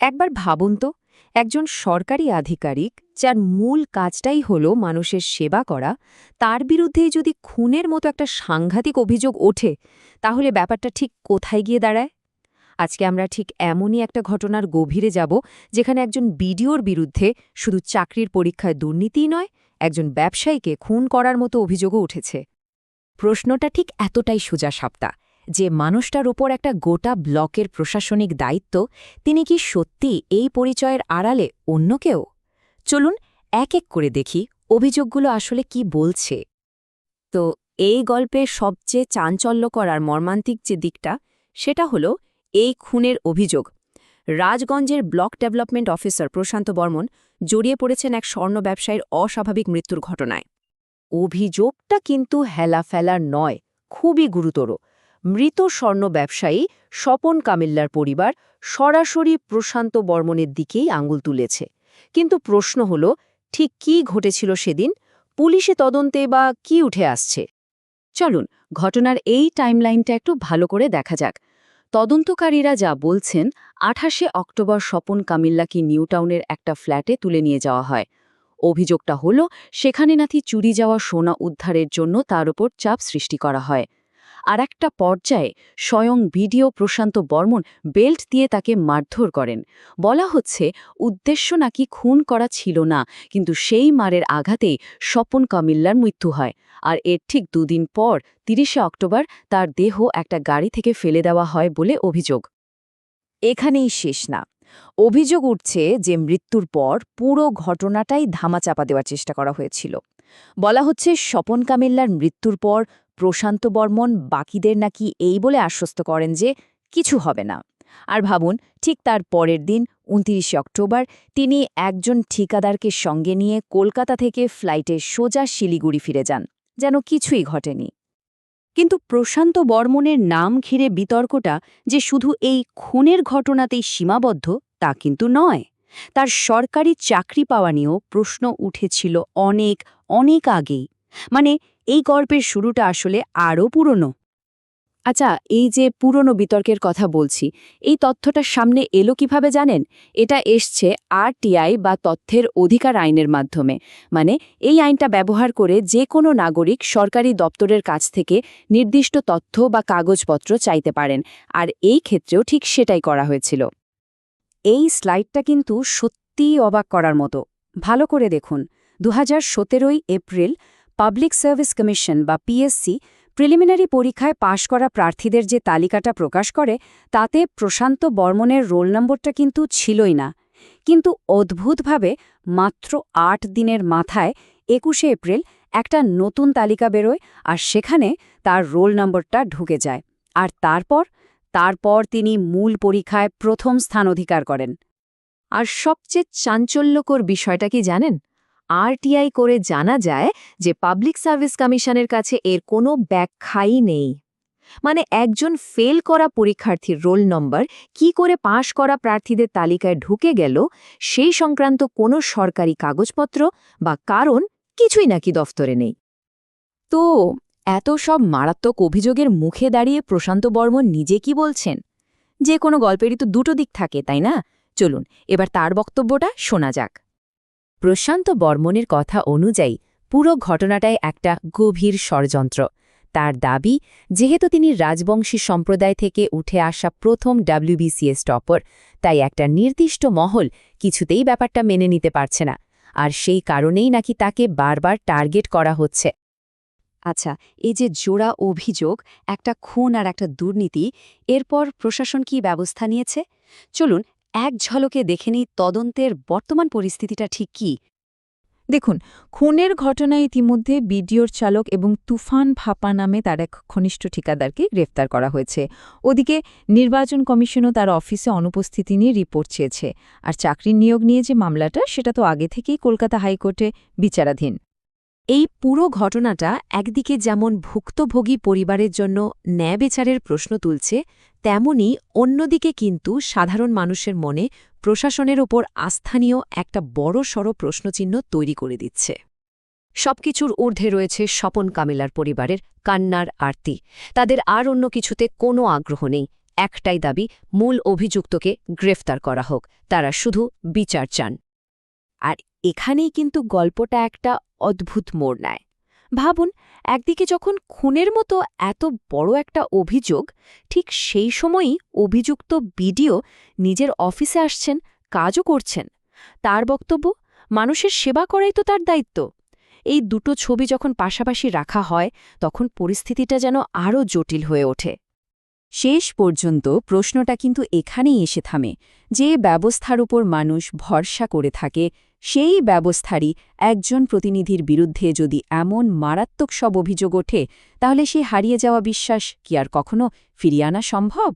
একবার ভাবুন তো, একজন সরকারি আধিকারিক যার মূল কাজটাই হল মানুষের সেবা করা, তার বিরুদ্ধেই যদি খুনের মতো একটা সাংঘাতিক অভিযোগ ওঠে, তাহলে ব্যাপারটা ঠিক কোথায় গিয়ে দাঁড়ায়? আজকে আমরা ঠিক এমনই একটা ঘটনার গভীরে যাব, যেখানে একজন বিডিওর বিরুদ্ধে শুধু চাকরির পরীক্ষায় দুর্নীতিই নয়, একজন ব্যবসায়ীকে খুন করার মতো অভিযোগও উঠেছে। প্রশ্নটা ঠিক এতটাই সোজা সাপ্তা যে মানুষটার উপর একটা গোটা ব্লকের প্রশাসনিক দায়িত্ব, তিনি কি সত্যি এই পরিচয়ের আড়ালে অন্য কেউ? চলুন এক এক করে দেখি অভিযোগগুলো আসলে কি বলছে। তো এই গল্পের সবচেয়ে চাঞ্চল্যকর আর মর্মান্তিক যে দিকটা, সেটা হলো এই খুনের অভিযোগ। রাজগঞ্জের block development officer Prashanta Barman জড়িয়ে পড়েছেন এক স্বর্ণ ব্যবসায়ীর অস্বাভাবিক মৃত্যুর ঘটনায়। অভিযোগটা কিন্তু হেলাফেলার নয়, খুবই গুরুতর। মৃত স্বর্ণ ব্যবসায়ী স্বপন কামিল্লার পরিবার সরাসরি প্রশান্ত বর্মনের দিকেই আঙুল তুলেছে। কিন্তু প্রশ্ন হল, ঠিক কি ঘটেছিল সেদিন? পুলিশে তদন্তে বা কি উঠে আসছে? চলুন, ঘটনার এই টাইমলাইনটা একটু ভালো করে দেখা যাক। তদন্তকারীরা যা বলছেন, আঠাশে অক্টোবর স্বপন কামিল্লাকে নিউটাউনের একটা ফ্ল্যাটে তুলে নিয়ে যাওয়া হয়। অভিযোগটা হল, সেখানে নাকি চুরি যাওয়া সোনা উদ্ধারের জন্য তার উপর চাপ সৃষ্টি করা হয়। আর একটা পর্যায়ে স্বয়ং ভিডিও প্রশান্ত বর্মন বেল্ট দিয়ে তাকে মারধর করেন। বলা হচ্ছে, উদ্দেশ্য নাকি খুন করা ছিল না, কিন্তু সেই মারের আঘাতেই স্বপন কামিল্লার মৃত্যু হয়। আর এর ঠিক দুদিন পর, তিরিশে অক্টোবর, তার দেহ একটা গাড়ি থেকে ফেলে দেওয়া হয় বলে অভিযোগ। এখানেই শেষ না। অভিযোগ উঠছে যে মৃত্যুর পর পুরো ঘটনাটাই ধামাচাপা দেওয়ার চেষ্টা করা হয়েছিল। বলা হচ্ছে স্বপন কামিল্লার মৃত্যুর পর প্রশান্ত বর্মন বাকিদের নাকি এই বলে আশ্বস্ত করেন যে কিছু হবে না। আর ভাবুন, ঠিক তার পরের দিন, উনতিরিশে অক্টোবর, তিনি একজন ঠিকাদারকে সঙ্গে নিয়ে কলকাতা থেকে ফ্লাইটে সোজা শিলিগুড়ি ফিরে যান, যেন কিছুই ঘটেনি। কিন্তু প্রশান্ত বর্মনের নাম ঘিরে বিতর্কটা যে শুধু এই খুনের ঘটনাতেই সীমাবদ্ধ তা কিন্তু নয়। তার সরকারি চাকরি পাওয়া নিয়েও প্রশ্ন উঠেছিল অনেক অনেক আগেই। মানে এই গল্পের শুরুটা আসলে আরও পুরনো। আচ্ছা এই যে পুরনো বিতর্কের কথা বলছি, এই তথ্যটা সামনে এলো কীভাবে জানেন? এটা এসছে আরটিআই বা তথ্যের অধিকার আইনের মাধ্যমে। মানে এই আইনটা ব্যবহার করে যে কোনো নাগরিক সরকারি দপ্তরের কাছ থেকে নির্দিষ্ট তথ্য বা কাগজপত্র চাইতে পারেন। আর এই ক্ষেত্রেও ঠিক সেটাই করা হয়েছিল। এই স্লাইডটা কিন্তু সত্যিই অবাক করার মতো। ভালো করে দেখুন। দু হাজার এপ্রিল পাবলিক সার্ভিস কমিশন বা পিএসসি প্রিলিমিনারি পরীক্ষায় পাশ করা প্রার্থীদের যে তালিকাটা প্রকাশ করে, তাতে প্রশান্ত বর্মনের রোল নম্বরটা কিন্তু ছিলই না। কিন্তু অদ্ভুতভাবে মাত্র আট দিনের মাথায় একুশে এপ্রিল একটা নতুন তালিকা বেরোয় আর সেখানে তার রোল নম্বরটা ঢুকে যায়। আর তারপর তারপর তিনি মূল পরীক্ষায় প্রথম স্থান অধিকার করেন। আর সবচেয়ে চাঞ্চল্যকর বিষয়টা কি জানেন? আরটিআই করে জানা যায় যে পাবলিক সার্ভিস কমিশনের কাছে এর কোনো ব্যাখ্যাই নেই। মানে একজন ফেল করা পরীক্ষার্থীর রোল নম্বর কি করে পাশ করা প্রার্থীদের তালিকায় ঢুকে গেল সেই সংক্রান্ত কোনো সরকারি কাগজপত্র বা কারণ কিছুই নাকি দফতরে নেই। তো এত সব মারাত্মক অভিযোগের মুখে দাঁড়িয়ে প্রশান্ত বর্মন নিজে কি বলছেন? যে কোনো গল্পেরই তো দুটো দিক থাকে, তাই না? চলুন, এবার তার বক্তব্যটা শোনা যাক। প্রশান্ত বর্মনের কথা অনুযায়ী পুরো ঘটনাটাই একটা গভীর ষড়যন্ত্র। তার দাবি, যেহেতু তিনি রাজবংশী সম্প্রদায় থেকে উঠে আসা প্রথম ডাব্লিউবিসিএস টপার, তাই একটা নির্দিষ্ট মহল কিছুতেই ব্যাপারটা মেনে নিতে পারছে না। আর সেই কারণেই নাকি তাকে বারবার টার্গেট করা হচ্ছে। আচ্ছা এই যে জোড়া অভিযোগ, একটা খুন আর একটা দুর্নীতি, এরপর প্রশাসন কি ব্যবস্থা নিয়েছে? চলুন এক ঝলকে দেখে নিই তদন্তের বর্তমান পরিস্থিতিটা ঠিক কী। দেখুন, খুনের ঘটনায় ইতিমধ্যে বিডিওর চালক এবং তুফান ভাপা নামে তার এক ঘনিষ্ঠ ঠিকাদারকে গ্রেফতার করা হয়েছে। ওদিকে নির্বাচন কমিশনও তার অফিসে অনুপস্থিতি নিয়ে রিপোর্ট চেয়েছে। আর চাকরির নিয়োগ নিয়ে যে মামলাটা, সেটা তো আগে থেকেই কলকাতা হাইকোর্টে বিচারাধীন। এই পুরো ঘটনাটা একদিকে যেমন ভুক্তভোগী পরিবারের জন্য ন্যায় বিচারের প্রশ্ন তুলছে, তেমনি অন্যদিকে কিন্তু সাধারণ মানুষের মনে প্রশাসনের ওপর আস্থানীয় একটা বড় বড়সড় প্রশ্নচিহ্ন তৈরি করে দিচ্ছে। সবকিছুর ঊর্ধ্বে রয়েছে স্বপন কামিলার পরিবারের কান্নার আরতি। তাদের আর অন্য কিছুতে কোনো আগ্রহ নেই। একটাই দাবি, মূল অভিযুক্তকে গ্রেফতার করা হোক। তারা শুধু বিচার চান। আর এখানেই কিন্তু গল্পটা একটা অদ্ভুত মোড় নেয়। ভাবুন, একদিকে যখন খুনের মতো এত বড় একটা অভিযোগ, ঠিক সেই সময়ই অভিযুক্ত বিডিও নিজের অফিসে আসছেন, কাজও করছেন। তার বক্তব্য, মানুষের সেবা করাই তো তার দায়িত্ব। এই দুটো ছবি যখন পাশাপাশি রাখা হয়, তখন পরিস্থিতিটা যেন আরও জটিল হয়ে ওঠে। শেষ পর্যন্ত প্রশ্নটা কিন্তু এখানেই এসে থামে, যে ব্যবস্থার উপর মানুষ ভরসা করে থাকে সেই ব্যবস্থারই একজন প্রতিনিধির বিরুদ্ধে যদি এমন মারাত্মক সব অভিযোগ ওঠে, তাহলে সে হারিয়ে যাওয়া বিশ্বাস কি আর কখনো ফিরিয়ে আনা সম্ভব?